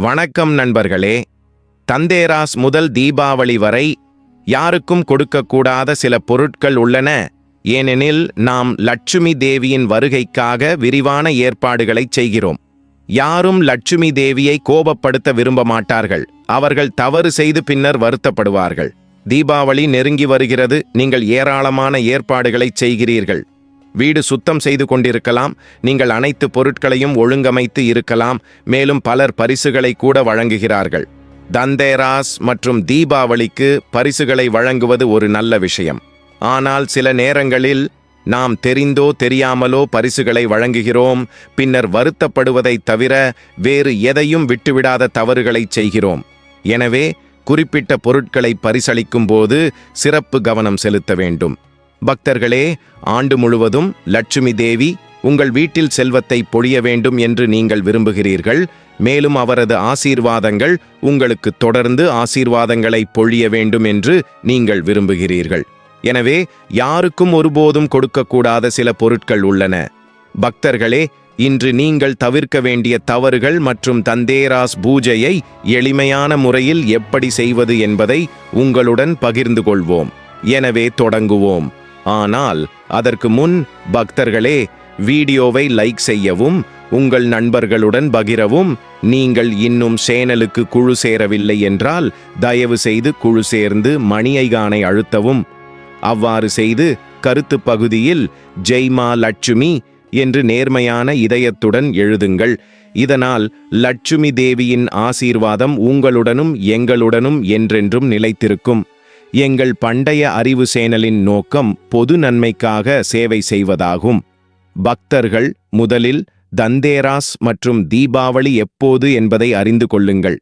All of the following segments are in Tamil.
வணக்கம் நண்பர்களே. தந்தேராஸ் முதல் தீபாவளி வரை யாருக்கும் கொடுக்கக்கூடாத சில பொருட்கள் உள்ளன. ஏனெனில் நாம் லட்சுமி தேவியின் வருகைக்காக விரிவான ஏற்பாடுகளை செய்கிறோம். யாரும் லட்சுமி தேவியை கோபப்படுத்த விரும்ப மாட்டார்கள். அவர்கள் தவறு செய்து பின்னர் வருத்தப்படுவார்கள். தீபாவளி நெருங்கி வருகிறது. நீங்கள் ஏராளமான ஏற்பாடுகளை செய்கிறீர்கள். வீடு சுத்தம் செய்து கொண்டிருக்கலாம். நீங்கள் அனைத்து பொருட்களையும் ஒழுங்கமைத்து இருக்கலாம். மேலும் பலர் பரிசுகளை கூட வழங்குகிறார்கள். தந்தேராஸ் மற்றும் தீபாவளிக்கு பரிசுகளை வழங்குவது ஒரு நல்ல விஷயம். ஆனால் சில நேரங்களில் நாம் தெரிந்தோ தெரியாமலோ பரிசுகளை வழங்குகிறோம். பின்னர் வருத்தப்படுவதைத் தவிர வேறு எதையும் விட்டுவிடாத தவறுகளை செய்கிறோம். எனவே குறிப்பிட்ட பொருட்களை பரிசளிக்கும் போது சிறப்பு கவனம் செலுத்த வேண்டும். பக்தர்களே ஆண்டு முழுவதும் லட்சுமி தேவி உங்கள் வீட்டில் செல்வத்தை பொழிய வேண்டும் என்று நீங்கள் விரும்புகிறீர்கள். மேலும் அவரது ஆசீர்வாதங்கள் உங்களுக்கு தொடர்ந்து ஆசீர்வாதங்களை பொழிய வேண்டும் என்று நீங்கள் விரும்புகிறீர்கள். எனவே யாருக்கும் ஒருபோதும் கொடுக்கக்கூடாத சில பொருட்கள் உள்ளன. பக்தர்களே இன்று நீங்கள் தவிர்க்க வேண்டிய தவறுகள் மற்றும் தந்தேராஸ் பூஜையை எளிமையான முறையில் எப்படி செய்வது என்பதை உங்களுடன் பகிர்ந்து கொள்வோம். எனவே தொடங்குவோம். ஆனால் அதற்கு முன் பக்தர்களே வீடியோவை லைக் செய்யவும் உங்கள் நண்பர்களுடன் பகிரவும் நீங்கள் இன்னும் சேனலுக்கு குழு சேரவில்லை என்றால் தயவு செய்து குழு சேர்ந்து மணியைகானை அழுத்தவும். அவ்வாறு செய்து கருத்து பகுதியில் ஜெய்மா லட்சுமி என்று நேர்மையான இதயத்துடன் எழுதுங்கள். இதனால் லட்சுமி தேவியின் ஆசீர்வாதம் உங்களுடனும் எங்களுடனும் என்றென்றும் நிலைத்திருக்கும். எங்கள் பண்டைய அறிவு சேனலின் நோக்கம் பொது நன்மைக்காக சேவை செய்வதாகும். பக்தர்கள் முதலில் தந்தேராஸ் மற்றும் தீபாவளி எப்போது என்பதை அறிந்து கொள்ளுங்கள்.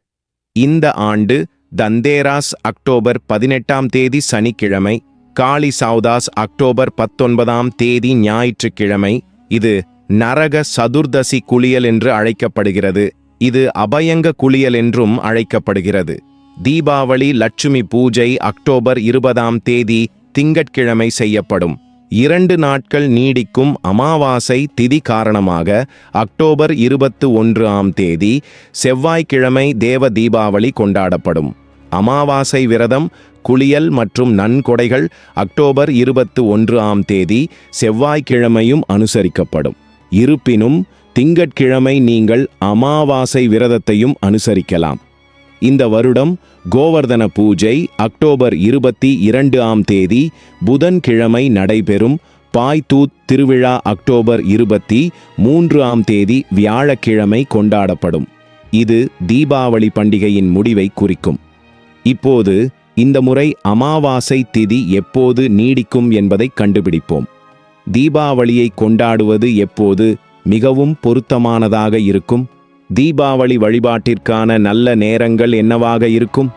இந்த ஆண்டு தந்தேராஸ் அக்டோபர் பதினெட்டாம் தேதி சனிக்கிழமை காளி சவுதாஸ் அக்டோபர் பத்தொன்பதாம் தேதி ஞாயிற்றுக்கிழமை இது நரக சதுர்தசி குளியல் என்று அழைக்கப்படுகிறது. இது அபயங்க குளியல் என்றும் அழைக்கப்படுகிறது. தீபாவளி லட்சுமி பூஜை அக்டோபர் இருபதாம் தேதி திங்கட்கிழமை செய்யப்படும். இரண்டு நாட்கள் நீடிக்கும் அமாவாசை திதி காரணமாக அக்டோபர் இருபத்து ஒன்று ஆம் தேதி செவ்வாய்க்கிழமை தேவ தீபாவளி கொண்டாடப்படும். அமாவாசை விரதம் குளியல் மற்றும் நன்கொடைகள் அக்டோபர் இருபத்து ஒன்று ஆம் தேதி செவ்வாய்க்கிழமையும் அனுசரிக்கப்படும். இருப்பினும் திங்கட்கிழமை நீங்கள் அமாவாசை விரதத்தையும் அனுசரிக்கலாம். இந்த வருடம் கோவர்தன பூஜை அக்டோபர் இருபத்தி இரண்டு ஆம் தேதி புதன்கிழமை நடைபெறும் பாய்தூத் திருவிழா அக்டோபர் இருபத்தி மூன்று ஆம் தேதி வியாழக்கிழமை கொண்டாடப்படும். இது தீபாவளி பண்டிகையின் முடிவை குறிக்கும். இப்போது இந்த முறை அமாவாசை திதி எப்போது நீடிக்கும் என்பதை கண்டுபிடிப்போம். தீபாவளியை கொண்டாடுவது எப்போது மிகவும் பொருத்தமானதாக இருக்கும்? தீபாவளி வழிபாட்டிற்கான நல்ல நேரங்கள் என்னவாக இருக்கும்?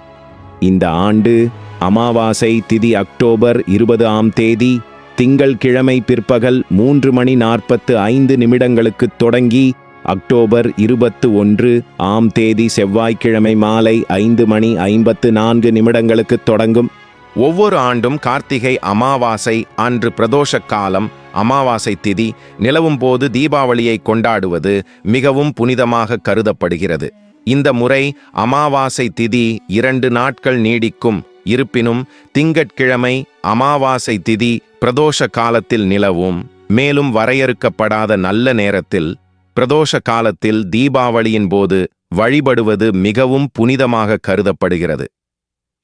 இந்த ஆண்டு அமாவாசை திதி அக்டோபர் இருபது ஆம் தேதி திங்கள் கிழமை பிற்பகல் மூன்று மணி நாற்பத்து ஐந்து நிமிடங்களுக்கு தொடங்கி அக்டோபர் இருபத்து ஒன்று ஆம் தேதி செவ்வாய்க்கிழமை மாலை ஐந்து மணி ஐம்பத்து நான்கு நிமிடங்களுக்கு தொடங்கும். ஒவ்வொரு ஆண்டும் கார்த்திகை அமாவாசை அன்று பிரதோஷ காலம் அமாவாசை திதி நிலவும் போது தீபாவளியை கொண்டாடுவது மிகவும் புனிதமாக கருதப்படுகிறது. இந்த முறை அமாவாசை திதி இரண்டு நாட்கள் நீடிக்கும். இருப்பினும் திங்கட்கிழமை அமாவாசை திதி பிரதோஷ காலத்தில் நிலவும். மேலும் வரையறுக்கப்படாத நல்ல நேரத்தில் பிரதோஷ காலத்தில் தீபாவளியின் போது வழிபடுவது மிகவும் புனிதமாக கருதப்படுகிறது.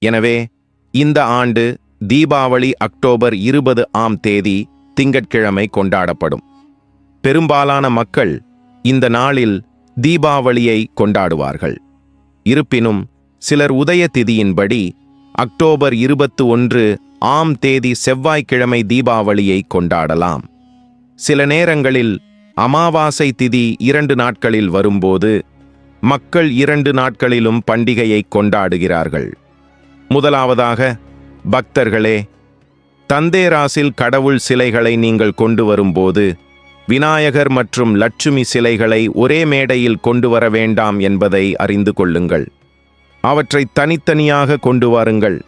எனவே இந்த ஆண்டு தீபாவளி அக்டோபர் இருபது ஆம் தேதி திங்கட்கிழமை கொண்டாடப்படும். பெரும்பாலான மக்கள் இந்த நாளில் தீபாவளியை கொண்டாடுவார்கள். இருப்பினும் சிலர் உதய திதியின்படி அக்டோபர் இருபத்து ஒன்று ஆம் தேதி செவ்வாய்க்கிழமை தீபாவளியை கொண்டாடலாம். சில நேரங்களில் அமாவாசை திதி இரண்டு நாட்களில் வரும்போது மக்கள் இரண்டு நாட்களிலும் பண்டிகையை கொண்டாடுகிறார்கள். முதலாவதாக பக்தர்களே தந்தேராசில் கடவுள் சிலைகளை நீங்கள் கொண்டு வரும்போது விநாயகர் மற்றும் லட்சுமி சிலைகளை ஒரே மேடையில் கொண்டு வர வேண்டாம் என்பதை அறிந்து கொள்ளுங்கள். அவற்றை தனித்தனியாக கொண்டு வாருங்கள்.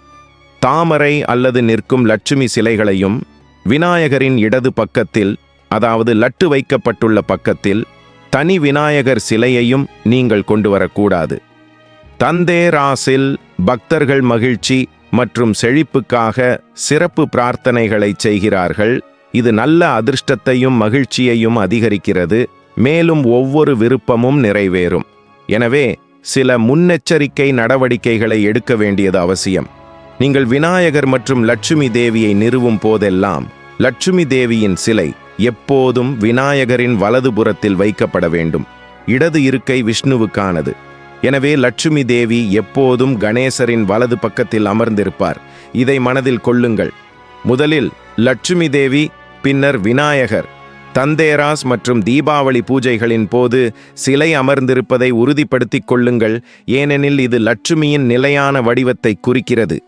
தாமரை அல்லது நிற்கும் லட்சுமி சிலைகளையும் விநாயகரின் இடது பக்கத்தில் அதாவது லட்டு வைக்கப்பட்டுள்ள பக்கத்தில் தனி விநாயகர் சிலையையும் நீங்கள் கொண்டு வரக்கூடாது. தந்தேராசில் பக்தர்கள் மகிழ்ச்சி மற்றும் செழிப்புக்காக சிறப்பு பிரார்த்தனைகளை செய்கிறார்கள். இது நல்ல அதிர்ஷ்டத்தையும் மகிழ்ச்சியையும் அதிகரிக்கிறது. மேலும் ஒவ்வொரு விருப்பமும் நிறைவேறும். எனவே சில முன்னெச்சரிக்கை நடவடிக்கைகளை எடுக்க வேண்டியது அவசியம். நீங்கள் விநாயகர் மற்றும் லட்சுமி தேவியை நிறுவும் போதெல்லாம் லட்சுமி தேவியின் சிலை எப்போதும் விநாயகரின் வலதுபுறத்தில் வைக்கப்பட வேண்டும். இடது இருக்கை விஷ்ணுவுக்கானது. எனவே லட்சுமி தேவி எப்போதும் கணேசரின் வலது பக்கத்தில் அமர்ந்திருப்பார். இதை மனதில் கொள்ளுங்கள். முதலில் லட்சுமி தேவி பின்னர் விநாயகர். தந்தேராஸ் மற்றும் தீபாவளி பூஜைகளின் போது சிலை அமர்ந்திருப்பதை உறுதிப்படுத்திக் கொள்ளுங்கள். ஏனெனில் இது லட்சுமியின் நிலையான வடிவத்தை குறிக்கிறது.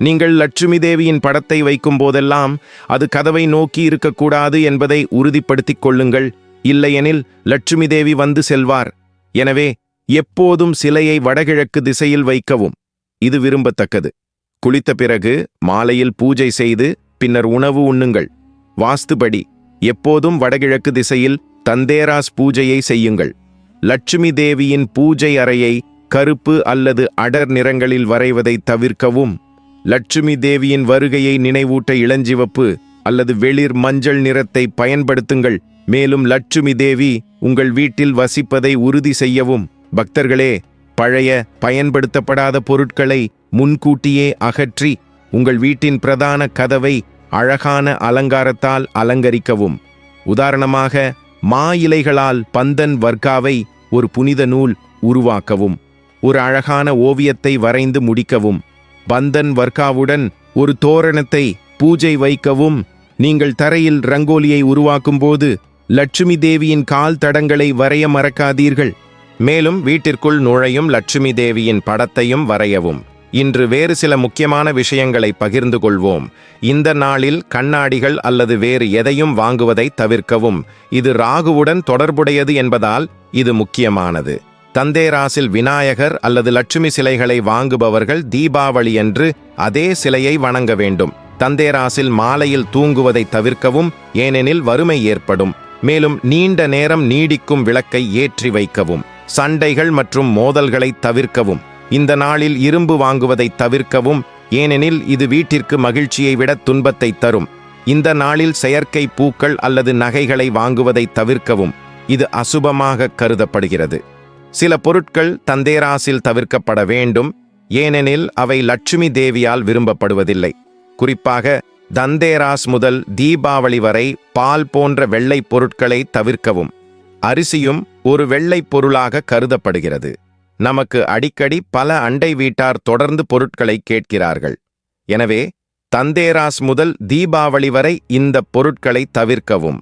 நீங்கள் லட்சுமி தேவியின் படத்தை வைக்கும் போதெல்லாம் அது கதவை நோக்கி இருக்கக்கூடாது என்பதை உறுதிப்படுத்திக் கொள்ளுங்கள். இல்லையெனில் லட்சுமி தேவி வந்து செல்வார். எனவே எப்போதும் சிலையை வடகிழக்கு திசையில் வைக்கவும். இது விரும்பத்தக்கது. குளித்த பிறகு மாலையில் பூஜை செய்து பின்னர் உணவு உண்ணுங்கள். வாஸ்துபடி எப்போதும் வடகிழக்கு திசையில் தந்தேராஸ் பூஜையை செய்யுங்கள். லட்சுமி தேவியின் பூஜை அறையை கருப்பு அல்லது அடர் நிறங்களில் வரைவதை தவிர்க்கவும். லட்சுமி தேவியின் வருகையை நினைவூட்ட இளஞ்சிவப்பு அல்லது வெளிர் மஞ்சள் நிறத்தை பயன்படுத்துங்கள். மேலும் லட்சுமி தேவி உங்கள் வீட்டில் வசிப்பதை உறுதி செய்யவும். பக்தர்களே பழைய பயன்படுத்தப்படாத பொருட்களை முன்கூட்டியே அகற்றி உங்கள் வீட்டின் பிரதான கதவை அழகான அலங்காரத்தால் அலங்கரிக்கவும். உதாரணமாக மா இலைகளால் பந்தன் வர்க்காவை ஒரு புனித நூல் உருவாக்கவும். ஒரு அழகான ஓவியத்தை வரைந்து முடிக்கவும். பந்தன் வர்க்காவுடன் ஒரு தோரணத்தை பூஜை வைக்கவும். நீங்கள் தரையில் ரங்கோலியை உருவாக்கும்போது லட்சுமி தேவியின் கால் தடங்களை வரைய மறக்காதீர்கள். மேலும் வீட்டிற்குள் நுழையும் லட்சுமி தேவியின் படத்தையும் வரையவும். இன்று வேறு சில முக்கியமான விஷயங்களை பகிர்ந்து கொள்வோம். இந்த நாளில் கண்ணாடிகள் அல்லது வேறு எதையும் வாங்குவதை தவிர்க்கவும். இது ராகுவுடன் தொடர்புடையது என்பதால் இது முக்கியமானது. தந்தேராசில் விநாயகர் அல்லது லட்சுமி சிலைகளை வாங்குபவர்கள் தீபாவளி என்று அதே சிலையை வணங்க வேண்டும். தந்தேராசில் மாலையில் தூங்குவதை தவிர்க்கவும் ஏனெனில் வறுமை ஏற்படும். மேலும் நீண்ட நேரம் நீடிக்கும் விளக்கை ஏற்றி வைக்கவும். சண்டைகள் மற்றும் மோதல்களை தவிர்க்கவும். இந்த நாளில் இரும்பு வாங்குவதை தவிர்க்கவும். ஏனெனில் இது வீட்டிற்கு மகிழ்ச்சியை விட துன்பத்தை தரும். இந்த நாளில் செயற்கை பூக்கள் அல்லது நகைகளை வாங்குவதை தவிர்க்கவும். இது அசுபமாக கருதப்படுகிறது. சில பொருட்கள் தந்தேராசில் தவிர்க்கப்பட வேண்டும். ஏனெனில் அவை லட்சுமி தேவியால் விரும்பப்படுவதில்லை. குறிப்பாக தந்தேராஸ் முதல் தீபாவளி வரை பால் போன்ற வெள்ளை பொருட்களை தவிர்க்கவும். அரிசியும் ஒரு வெள்ளைப் பொருளாக கருதப்படுகிறது. நமக்கு அடிக்கடி பல அண்டை வீட்டார் தொடர்ந்து பொருட்களை கேட்கிறார்கள். எனவே தந்தேராஸ் முதல் தீபாவளி வரை இந்த பொருட்களை தவிர்க்கவும்.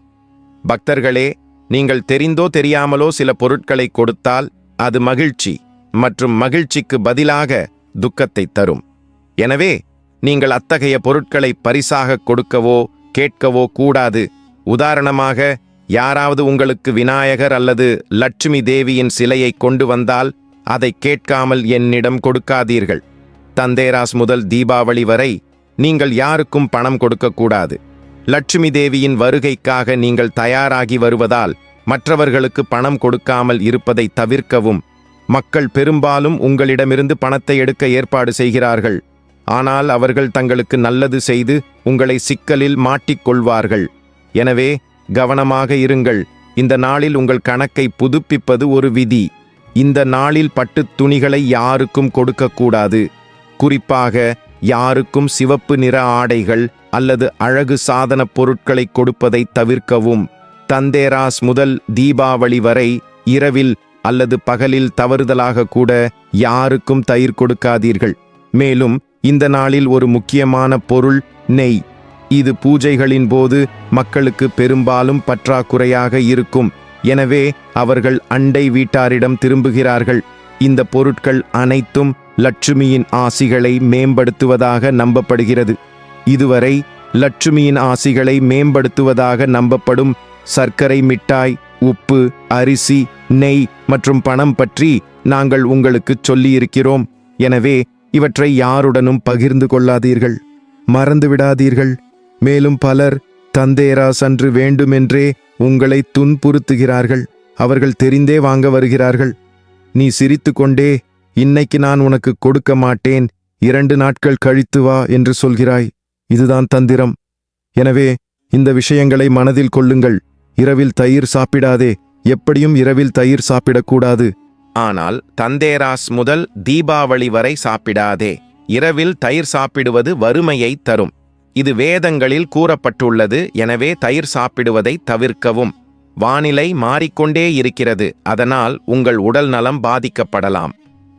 பக்தர்களே நீங்கள் தெரிந்தோ தெரியாமலோ சில பொருட்களை கொடுத்தால் அது மகிழ்ச்சி மற்றும் மகிழ்ச்சிக்கு பதிலாக துக்கத்தை தரும். எனவே நீங்கள் அத்தகைய பொருட்களை பரிசாக கொடுக்கவோ கேட்கவோ கூடாது. உதாரணமாக யாராவது உங்களுக்கு விநாயகர் அல்லது லட்சுமி தேவியின் சிலையை கொண்டு வந்தால் அதை கேட்காமல் என்னிடம் கொடுக்காதீர்கள். தந்தேராஸ் முதல் தீபாவளி வரை நீங்கள் யாருக்கும் பணம் கொடுக்கக்கூடாது. லட்சுமி தேவியின் வருகைக்காக நீங்கள் தயாராகி வருவதால் மற்றவர்களுக்கு பணம் கொடுக்காமல் இருப்பதை தவிர்க்கவும் மக்கள் பெரும்பாலும் உங்களிடமிருந்து பணத்தை எடுக்க ஏற்பாடு செய்கிறார்கள். ஆனால் அவர்கள் தங்களுக்கு நல்லது செய்து உங்களை சிக்கலில் மாட்டிக்கொள்வார்கள். எனவே கவனமாக இருங்கள். இந்த நாளில் உங்கள் கணக்கை புதுப்பிப்பது ஒரு விதி. இந்த நாளில் பட்டுத் துணிகளை யாருக்கும் கொடுக்கக்கூடாது. குறிப்பாக யாருக்கும் சிவப்பு நிற ஆடைகள் அல்லது அழகு சாதனப் பொருட்களை கொடுப்பதை தவிர்க்கவும். தந்தேராஸ் முதல் தீபாவளி வரை இரவில் அல்லது பகலில் தவறுதலாக கூட யாருக்கும் தயிர் கொடுக்காதீர்கள். மேலும் இந்த நாளில் ஒரு முக்கியமான பொருள் நெய். இது பூஜைகளின் போது மக்களுக்கு பெரும்பாலும் பற்றாக்குறையாக இருக்கும். எனவே அவர்கள் அண்டை வீட்டாரிடம் திரும்புகிறார்கள். இந்த பொருட்கள் அனைத்தும் லட்சுமியின் ஆசிகளை மேம்படுத்துவதாக நம்பப்படுகிறது. இதுவரை லட்சுமியின் ஆசிகளை மேம்படுத்துவதாக நம்பப்படும் சர்க்கரை மிட்டாய் உப்பு அரிசி நெய் மற்றும் பணம் பற்றி நாங்கள் உங்களுக்கு சொல்லியிருக்கிறோம். எனவே இவற்றை யாருடனும் பகிர்ந்து கொள்ளாதீர்கள். மறந்துவிடாதீர்கள். மேலும் பலர் தந்தேராஸ் அன்று வேண்டுமென்றே உங்களை துன்புறுத்துகிறார்கள். அவர்கள் தெரிந்தே வாங்க வருகிறார்கள். நீ சிரித்துக்கொண்டே இன்னைக்கு நான் உனக்கு கொடுக்க மாட்டேன். இரண்டு நாட்கள் கழித்து வா என்று சொல்கிறாய். இதுதான் தந்திரம். எனவே இந்த விஷயங்களை மனதில் கொள்ளுங்கள். இரவில் தயிர் சாப்பிடாதே. எப்படியும் இரவில் தயிர் சாப்பிடக்கூடாது. ஆனால் தந்தேராஸ் முதல் தீபாவளி வரை சாப்பிடாதே. இரவில் தயிர் சாப்பிடுவது வறுமையை தரும். இது வேதங்களில் கூறப்பட்டுள்ளது எனவே தயிர் சாப்பிடுவதை தவிர்க்கவும். வானிலை மாறிக்கொண்டே இருக்கிறது அதனால் உங்கள் உடல் நலம் பாதிக்கப்படலாம்.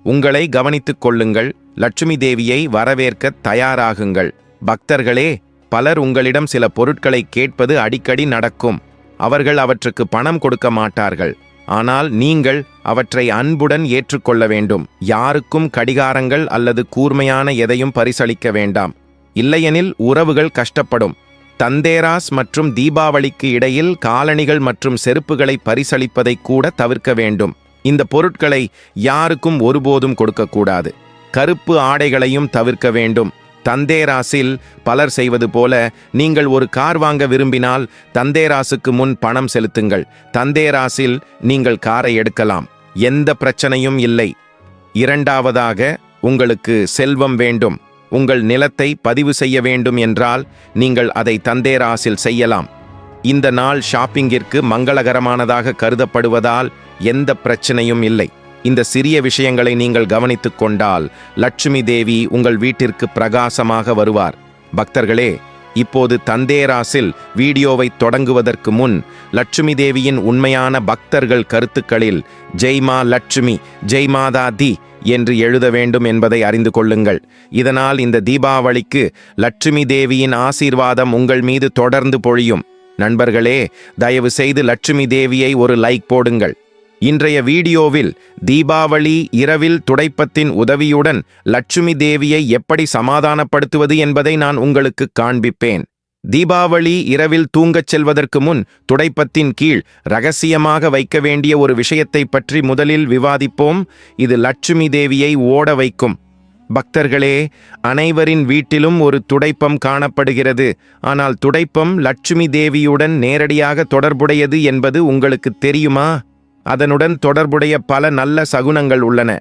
உங்களை கவனித்துக் கொள்ளுங்கள் லட்சுமி தேவியை வரவேற்க தயாராகுங்கள். பக்தர்களே பலர் உங்களிடம் சில பொருட்களை கேட்பது அடிக்கடி நடக்கும். அவர்கள் அவற்றுக்கு பணம் கொடுக்க மாட்டார்கள். ஆனால் நீங்கள் அவற்றை அன்புடன் ஏற்றுக்கொள்ள வேண்டும். யாருக்கும் கடிகாரங்கள் அல்லது கூர்மையான எதையும் பரிசளிக்க வேண்டாம். இல்லையெனில் உறவுகள் கஷ்டப்படும். தந்தேராஸ் மற்றும் தீபாவளிக்கு இடையில் காலணிகள் மற்றும் செருப்புகளை பரிசளிப்பதை கூட தவிர்க்க வேண்டும். இந்த பொருட்களை யாருக்கும் ஒருபோதும் கொடுக்கக்கூடாது. கருப்பு ஆடைகளையும் தவிர்க்க வேண்டும். தந்தேராசில் பலர் செய்வது போல நீங்கள் ஒரு கார் வாங்க விரும்பினால் தந்தேராசுக்கு முன் பணம் செலுத்துங்கள். தந்தேராசில் நீங்கள் காரை எடுக்கலாம். எந்த பிரச்சனையும் இல்லை. இரண்டாவதாக உங்களுக்கு செல்வம் வேண்டும். உங்கள் நிலத்தை பதிவு செய்ய வேண்டும் என்றால் நீங்கள் அதை தந்தேராசில் செய்யலாம். இந்த நாள் ஷாப்பிங்கிற்கு மங்களகரமானதாக கருதப்படுவதால் எந்த பிரச்சனையும் இல்லை. இந்த சிறிய விஷயங்களை நீங்கள் கவனித்துக் கொண்டால் லட்சுமி தேவி உங்கள் வீட்டிற்கு பிரகாசமாக வருவார். பக்தர்களே இப்போது தந்தேராசில் வீடியோவை தொடங்குவதற்கு முன் லட்சுமி தேவியின் உண்மையான பக்தர்கள் கருத்துக்களில் ஜெய்மா லட்சுமி ஜெய்மாதா தி என்று எழுத வேண்டும் என்பதை அறிந்து கொள்ளுங்கள். இதனால் இந்த தீபாவளிக்கு லட்சுமி தேவியின் ஆசீர்வாதம் உங்கள் மீது தொடர்ந்து பொழியும். நண்பர்களே தயவு செய்து லட்சுமி தேவியை ஒரு லைக் போடுங்கள். இன்றைய வீடியோவில் தீபாவளி இரவில் துடைப்பத்தின் உதவியுடன் லட்சுமி தேவியை எப்படி சமாதானப்படுத்துவது என்பதை நான் உங்களுக்கு காண்பிப்பேன். தீபாவளி இரவில் தூங்கச் செல்வதற்கு முன் துடைப்பத்தின் கீழ் ரகசியமாக வைக்க வேண்டிய ஒரு விஷயத்தை பற்றி முதலில் விவாதிப்போம். இது லட்சுமி தேவியை ஓட வைக்கும். பக்தர்களே அனைவரின் வீட்டிலும் ஒரு துடைப்பம் காணப்படுகிறது. ஆனால் துடைப்பம் லட்சுமி தேவியுடன் நேரடியாக தொடர்புடையது என்பது உங்களுக்கு தெரியுமா? அதனுடன் தொடர்புடைய பல நல்ல சகுனங்கள் உள்ளன.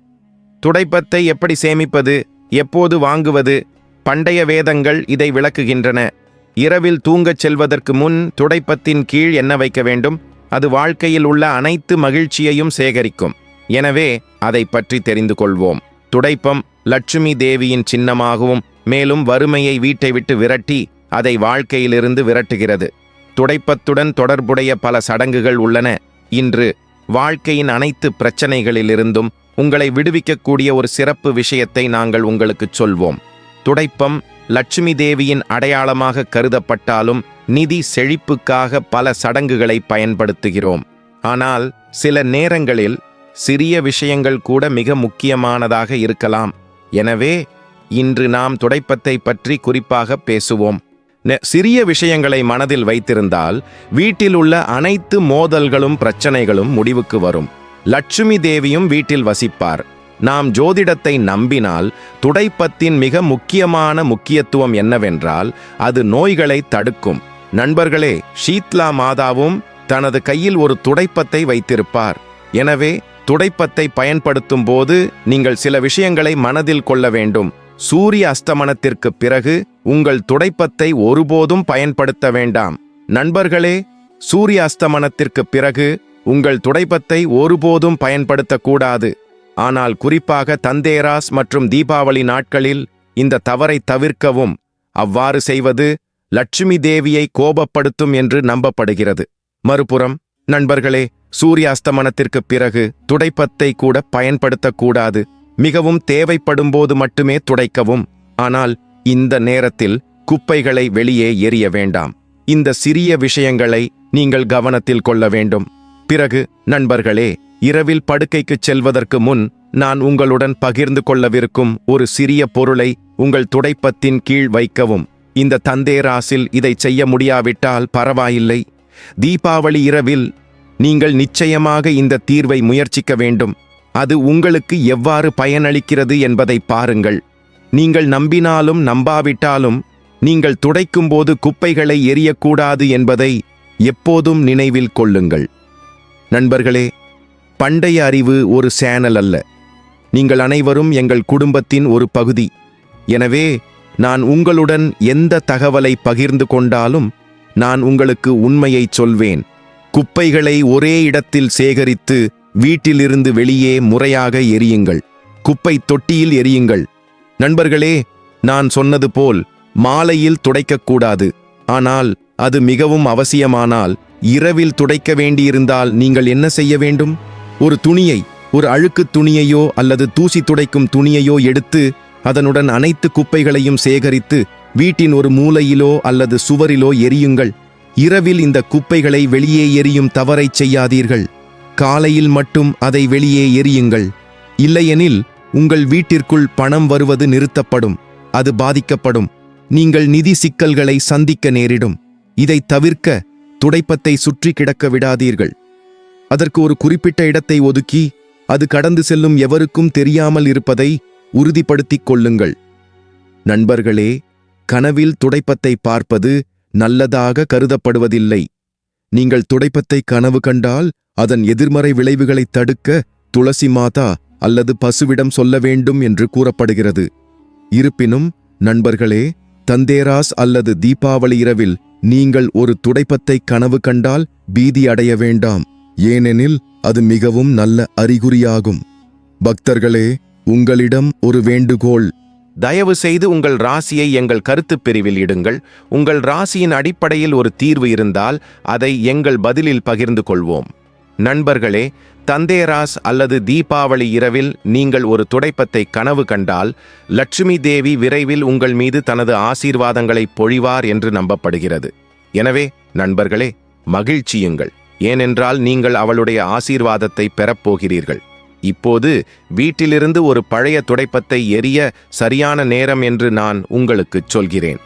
துடைப்பத்தை எப்படி சேமிப்பது எப்போது வாங்குவது பண்டைய வேதங்கள் இதை விளக்குகின்றன. இரவில் தூங்கச் செல்வதற்கு முன் துடைப்பத்தின் கீழ் என்ன வைக்க வேண்டும் அது வாழ்க்கையில் உள்ள அனைத்து மகிழ்ச்சியையும் சேகரிக்கும். எனவே அதை பற்றி தெரிந்து கொள்வோம். துடைப்பம் லட்சுமி தேவியின் சின்னமாகவும் மேலும் வறுமையை வீட்டை விட்டு விரட்டி அதை வாழ்க்கையிலிருந்து விரட்டுகிறது. துடைப்பத்துடன் தொடர்புடைய பல சடங்குகள் உள்ளன. இன்று வாழ்க்கையின் அனைத்து பிரச்சனைகளிலிருந்தும் உங்களை விடுவிக்கக்கூடிய ஒரு சிறப்பு விஷயத்தை நாங்கள் உங்களுக்குச் சொல்வோம். துடைப்பம் லட்சுமி தேவியின் அடையாளமாக கருதப்பட்டாலும் நிதி செழிப்புக்காக பல சடங்குகளை பயன்படுத்துகிறோம். ஆனால் சில நேரங்களில் சிறிய விஷயங்கள் கூட மிக முக்கியமானதாக இருக்கலாம். எனவே இன்று நாம் துடைப்பத்தை பற்றி குறிப்பாக பேசுவோம். சிறிய விஷயங்களை மனதில் வைத்திருந்தால் வீட்டில் உள்ள அனைத்து மோதல்களும் பிரச்சனைகளும் முடிவுக்கு வரும். லட்சுமி தேவியும் வீட்டில் வசிப்பார். நாம் ஜோதிடத்தை நம்பினால் துடைப்பத்தின் மிக முக்கியமான முக்கியத்துவம் என்னவென்றால் அது நோய்களை தடுக்கும். நண்பர்களே ஷீத்லா மாதாவும் தனது கையில் ஒரு துடைப்பத்தை வைத்திருப்பார். எனவே துடைப்பத்தை பயன்படுத்தும் போது நீங்கள் சில விஷயங்களை மனதில் கொள்ள வேண்டும். சூரிய அஸ்தமனத்திற்கு பிறகு உங்கள் துடைப்பத்தை ஒருபோதும் பயன்படுத்த வேண்டாம். நண்பர்களே சூரிய அஸ்தமனத்திற்கு பிறகு உங்கள் துடைப்பத்தை ஒருபோதும் பயன்படுத்தக்கூடாது. ஆனால் குறிப்பாக தந்தேராஸ் மற்றும் தீபாவளி நாட்களில் இந்த தவறை தவிர்க்கவும். அவ்வாறு செய்வது லட்சுமி தேவியை கோபப்படுத்தும் என்று நம்பப்படுகிறது. மறுபுறம் நண்பர்களே சூரிய அஸ்தமனத்திற்கு பிறகு துடைப்பத்தை கூட பயன்படுத்தக்கூடாது. மிகவும் தேவைப்படும்போது மட்டுமே துடைக்கவும். ஆனால் இந்த நேரத்தில் குப்பைகளை வெளியே எறிய வேண்டாம். இந்த சிறிய விஷயங்களை நீங்கள் கவனத்தில் கொள்ள வேண்டும். பிறகு நண்பர்களே இரவில் படுக்கைக்குச் செல்வதற்கு முன் நான் உங்களுடன் பகிர்ந்து கொள்ளவிருக்கும் ஒரு சிறிய பொருளை உங்கள் துடைப்பத்தின் கீழ் வைக்கவும். இந்த தந்தேராசில் இதை செய்ய முடியாவிட்டால் பரவாயில்லை. தீபாவளி இரவில் நீங்கள் நிச்சயமாக இந்த தீர்வை முயற்சிக்க வேண்டும். அது உங்களுக்கு எவ்வாறு பயனளிக்கிறது என்பதை பாருங்கள். நீங்கள் நம்பினாலும் நம்பாவிட்டாலும் நீங்கள் துடைக்கும்போது குப்பைகளை எரியக்கூடாது என்பதை எப்போதும் நினைவில் கொள்ளுங்கள். நண்பர்களே பண்டைய அறிவு ஒரு சேனல் அல்ல. நீங்கள் அனைவரும் எங்கள் குடும்பத்தின் ஒரு பகுதி. எனவே நான் உங்களுடன் எந்த தகவலை பகிர்ந்து கொண்டாலும் நான் உங்களுக்கு உண்மையைச் சொல்வேன். குப்பைகளை ஒரே இடத்தில் சேகரித்து வீட்டிலிருந்து வெளியே முறையாக எரியுங்கள். குப்பை தொட்டியில் எரியுங்கள். நண்பர்களே நான் சொன்னது போல் மாலையில் துடைக்கக்கூடாது. ஆனால் அது மிகவும் அவசியமானால் இரவில் துடைக்க வேண்டியிருந்தால் நீங்கள் என்ன செய்ய வேண்டும்? ஒரு துணியை ஒரு அழுக்கு துணியையோ அல்லது தூசி துடைக்கும் துணியையோ எடுத்து அதனுடன் அனைத்து குப்பைகளையும் சேகரித்து வீட்டின் ஒரு மூலையிலோ அல்லது சுவரிலோ எரியுங்கள். இரவில் இந்த குப்பைகளை வெளியே எரியும் தவறைச் செய்யாதீர்கள். காலையில் மட்டும் அதை வெளியே எரியுங்கள் இல்லையெனில் உங்கள் வீட்டிற்குள் பணம் வருவது நிறுத்தப்படும் அது பாதிக்கப்படும். நீங்கள் நிதி சிக்கல்களை சந்திக்க நேரிடும். இதை தவிர்க்க துடைப்பத்தை சுற்றி கிடக்க விடாதீர்கள். அதற்கு ஒரு குறிப்பிட்ட இடத்தை ஒதுக்கி அது கடந்து செல்லும் எவருக்கும் தெரியாமல் இருப்பதை உறுதிப்படுத்திக் கொள்ளுங்கள். நண்பர்களே கனவில் துடைப்பத்தை பார்ப்பது நல்லதாக கருதப்படுவதில்லை. நீங்கள் துடைப்பத்தை கனவு கண்டால் அதன் எதிர்மறை விளைவுகளை தடுக்க துளசி மாதா அல்லது பசுவிடம் சொல்ல வேண்டும் என்று கூறப்படுகிறது. இருப்பினும் நண்பர்களே தந்தேராஸ் அல்லது தீபாவளி இரவில் நீங்கள் ஒரு துடைப்பத்தை கனவு கண்டால் பீதி அடைய வேண்டாம். ஏனெனில் அது மிகவும் நல்ல அறிகுறியாகும். பக்தர்களே உங்களிடம் ஒரு வேண்டுகோள். தயவு செய்து உங்கள் ராசியை எங்கள் கருத்துப் பிரிவில் இடுங்கள். உங்கள் ராசியின் அடிப்படையில் ஒரு தீர்வு இருந்தால் அதை எங்கள் பதிலில் பகிர்ந்து கொள்வோம். நண்பர்களே தந்தேராஸ் அல்லது தீபாவளி இரவில் நீங்கள் ஒரு துடைப்பத்தை கனவு கண்டால் லட்சுமி தேவி விரைவில் உங்கள் மீது தனது ஆசீர்வாதங்களை பொழிவார் என்று நம்பப்படுகிறது. எனவே நண்பர்களே மகிழ்ச்சியுங்கள் ஏனென்றால் நீங்கள் அவளுடைய ஆசீர்வாதத்தை பெறப்போகிறீர்கள் இப்போது வீட்டிலிருந்து ஒரு பழைய துடைப்பத்தை எரிய சரியான நேரம் என்று நான் உங்களுக்குச் சொல்கிறேன்.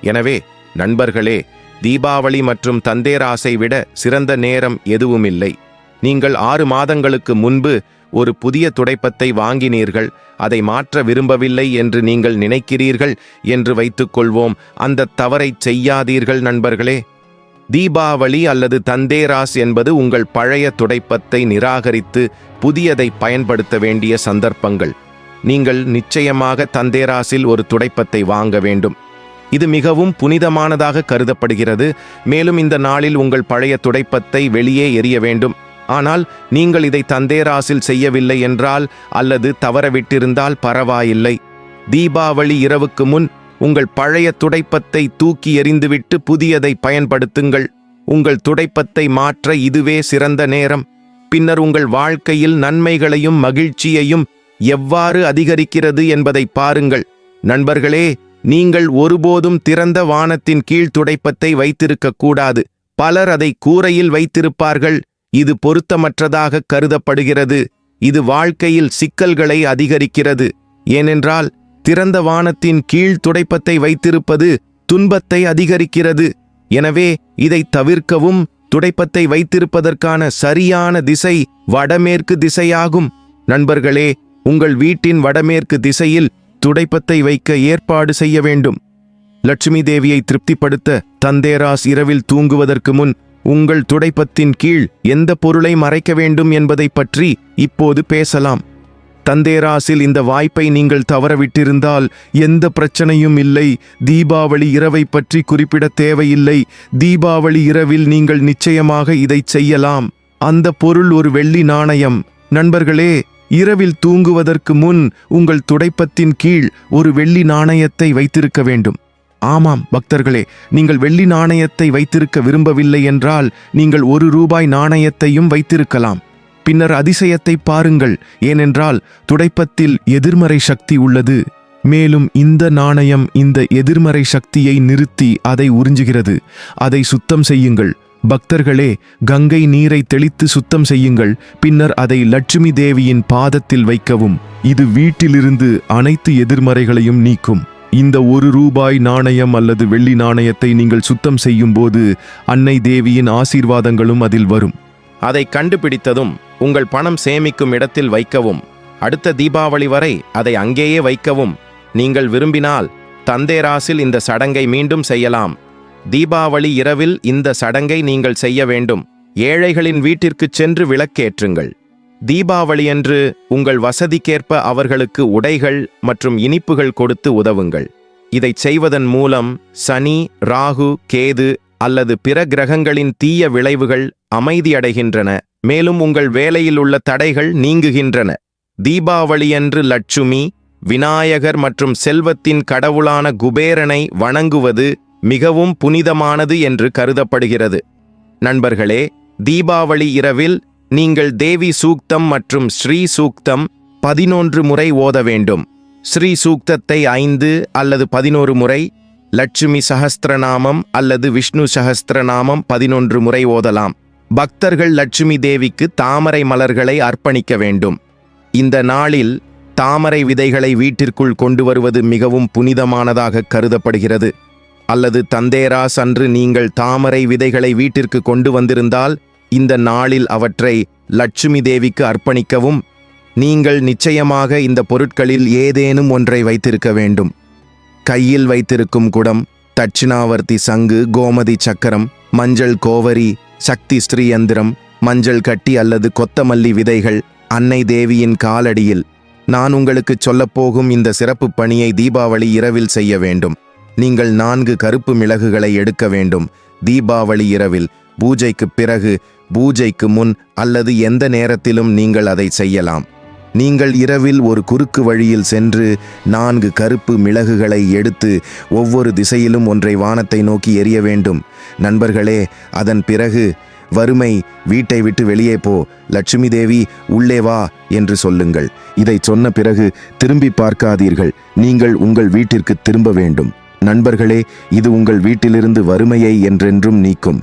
எனவே நண்பர்களே தீபாவளி மற்றும் தந்தேராசை விட சிறந்த நேரம் எதுவுமில்லை. நீங்கள் ஆறு மாதங்களுக்கு முன்பு ஒரு புதிய துடைப்பத்தை வாங்கினீர்கள். அதை மாற்ற விரும்பவில்லை என்று நீங்கள் நினைக்கிறீர்கள் என்று வைத்துக்கொள்வோம். அந்த தவறைச் செய்யாதீர்கள் நண்பர்களே. தீபாவளி அல்லது தந்தேராஸ் என்பது உங்கள் பழைய துடைப்பத்தை நிராகரித்து புதியதை பயன்படுத்த வேண்டிய சந்தர்ப்பங்கள். நீங்கள் நிச்சயமாக தந்தேராஸில் ஒரு துடைப்பத்தை வாங்க வேண்டும். இது மிகவும் புனிதமானதாக கருதப்படுகிறது. மேலும் இந்த நாளில் உங்கள் பழைய துடைப்பத்தை வெளியே எறிய வேண்டும். ஆனால் நீங்கள் இதை தந்தேராசில் செய்யவில்லை என்றால் அல்லது தவறவிட்டிருந்தால் பரவாயில்லை. தீபாவளி இரவுக்கு முன் உங்கள் பழைய துடைப்பத்தை தூக்கி எறிந்துவிட்டு புதியதை பயன்படுத்துங்கள். உங்கள் துடைப்பத்தை மாற்ற இதுவே சிறந்த நேரம். பின்னர் உங்கள் வாழ்க்கையில் நன்மைகளையும் மகிழ்ச்சியையும் எவ்வாறு அதிகரிக்கிறது என்பதை பாருங்கள். நண்பர்களே நீங்கள் ஒருபோதும் திறந்த வானத்தின் கீழ் துடைப்பத்தை வைத்திருக்கக்கூடாது. பலர் அதை கூரையில் வைத்திருப்பார்கள். இது பொருத்தமற்றதாக கருதப்படுகிறது. இது வாழ்க்கையில் சிக்கல்களை அதிகரிக்கிறது. ஏனென்றால் திறந்த வானத்தின் கீழ் துடைப்பத்தை வைத்திருப்பது துன்பத்தை அதிகரிக்கிறது. எனவே இதை தவிர்க்கவும் துடைப்பத்தை வைத்திருப்பதற்கான சரியான திசை வடமேற்கு திசையாகும். நண்பர்களே உங்கள் வீட்டின் வடமேற்கு திசையில் துடைப்பத்தை வைக்க ஏற்பாடு செய்ய வேண்டும். லட்சுமி தேவியை திருப்திப்படுத்த தந்தேராஸ் இரவில் தூங்குவதற்கு முன் உங்கள் துடைப்பத்தின் கீழ் எந்த பொருளை மறைக்க வேண்டும் என்பதை பற்றி இப்போது பேசலாம். தந்தேராசில் இந்த வாய்ப்பை நீங்கள் தவறவிட்டிருந்தால் எந்த பிரச்சனையும் இல்லை. தீபாவளி இரவை பற்றி குறிப்பிட தேவையில்லை. தீபாவளி இரவில் நீங்கள் நிச்சயமாக இதைச் செய்யலாம். அந்த பொருள் ஒரு வெள்ளி நாணயம். நண்பர்களே இரவில் தூங்குவதற்கு முன் உங்கள் துடைப்பத்தின் கீழ் ஒரு வெள்ளி நாணயத்தை வைத்திருக்க வேண்டும். ஆமாம் பக்தர்களே நீங்கள் வெள்ளி நாணயத்தை வைத்திருக்க விரும்பவில்லை என்றால் நீங்கள் ஒரு ரூபாய் நாணயத்தையும் வைத்திருக்கலாம். பின்னர் அதிசயத்தை பாருங்கள் ஏனென்றால் துடைப்பத்தில் எதிர்மறை சக்தி உள்ளது. மேலும் இந்த நாணயம் இந்த எதிர்மறை சக்தியை நிறுத்தி அதை உறிஞ்சுகிறது. அதை சுத்தம் செய்யுங்கள். பக்தர்களே கங்கை நீரை தெளித்து சுத்தம் செய்யுங்கள். பின்னர் அதை லட்சுமி தேவியின் பாதத்தில் வைக்கவும். இது வீட்டிலிருந்து அனைத்து எதிர்மறைகளையும் நீக்கும். இந்த ஒரு ரூபாய் நாணயம் அல்லது வெள்ளி நாணயத்தை நீங்கள் சுத்தம் செய்யும்போது அன்னை தேவியின் ஆசீர்வாதங்களும் அதில் வரும். அதை கண்டுபிடித்ததும் உங்கள் பணம் சேமிக்கும் இடத்தில் வைக்கவும். அடுத்த தீபாவளி வரை அதை அங்கேயே வைக்கவும். நீங்கள் விரும்பினால் தந்தேராசில் இந்த சடங்கை மீண்டும் செய்யலாம். தீபாவளி இரவில் இந்த சடங்கை நீங்கள் செய்ய வேண்டும். ஏழைகளின் வீட்டிற்குச் சென்று விளக்கேற்றுங்கள். தீபாவளியன்று உங்கள் வசதிக்கேற்ப அவர்களுக்கு உடைகள் மற்றும் இனிப்புகள் கொடுத்து உதவுங்கள். இதைச் செய்வதன் மூலம் சனி ராகு கேது அல்லது பிற கிரகங்களின் தீய விளைவுகள் அமைதியடைகின்றன. மேலும் உங்கள் வேலையில் உள்ள தடைகள் நீங்குகின்றன. தீபாவளியன்று லட்சுமி விநாயகர் மற்றும் செல்வத்தின் கடவுளான குபேரனை வணங்குவது மிகவும் புனிதமானது என்று கருதப்படுகிறது. நண்பர்களே தீபாவளி இரவில் நீங்கள் தேவி சூக்தம் மற்றும் ஸ்ரீ சூக்தம் பதினொன்று முறை ஓத வேண்டும். ஸ்ரீ சூக்தத்தை ஐந்து அல்லது பதினோரு முறை லட்சுமி சஹஸ்திரநாமம் அல்லது விஷ்ணு சஹஸ்திரநாமம் பதினொன்று முறை ஓதலாம். பக்தர்கள் லட்சுமி தேவிக்கு தாமரை மலர்களை அர்ப்பணிக்க வேண்டும். இந்த நாளில் தாமரை விதைகளை வீட்டிற்குள் கொண்டு வருவது மிகவும் புனிதமானதாக கருதப்படுகிறது. அல்லது தந்தேராஸ் அன்று நீங்கள் தாமரை விதைகளை வீட்டிற்கு கொண்டு வந்திருந்தால் இந்த நாளில் அவற்றை லட்சுமி தேவிக்கு அர்ப்பணிக்கவும். நீங்கள் நிச்சயமாக இந்த பொருட்களில் ஏதேனும் ஒன்றை வைத்திருக்க வேண்டும். கையில் வைத்திருக்கும் குடம் தட்சிணாவர்த்தி சங்கு கோமதி சக்கரம் மஞ்சள் கோவரி சக்தி ஸ்ரீயந்திரம் மஞ்சள் கட்டி அல்லது கொத்தமல்லி விதைகள் அன்னை தேவியின் காலடியில். நான் உங்களுக்குச் சொல்லப்போகும் இந்த சிறப்பு பணியை தீபாவளி இரவில் செய்ய வேண்டும். நீங்கள் நான்கு கருப்பு மிளகுகளை எடுக்க வேண்டும். தீபாவளி இரவில் பூஜைக்குப் பிறகு பூஜைக்கு முன் அல்லது எந்த நேரத்திலும் நீங்கள் அதை செய்யலாம். நீங்கள் இரவில் ஒரு குறுக்கு வழியில் சென்று நான்கு கருப்பு மிளகுகளை எடுத்து ஒவ்வொரு திசையிலும் ஒன்றை வானத்தை நோக்கி எரிய வேண்டும். நண்பர்களே அதன் பிறகு வறுமை வீட்டை விட்டு வெளியே போ லட்சுமி தேவி உள்ளே வா என்று சொல்லுங்கள். இதை சொன்ன பிறகு திரும்பி பார்க்காதீர்கள். நீங்கள் உங்கள் வீட்டிற்கு திரும்ப வேண்டும். நண்பர்களே இது உங்கள் வீட்டிலிருந்து வறுமையை என்றென்றும் நீக்கும்.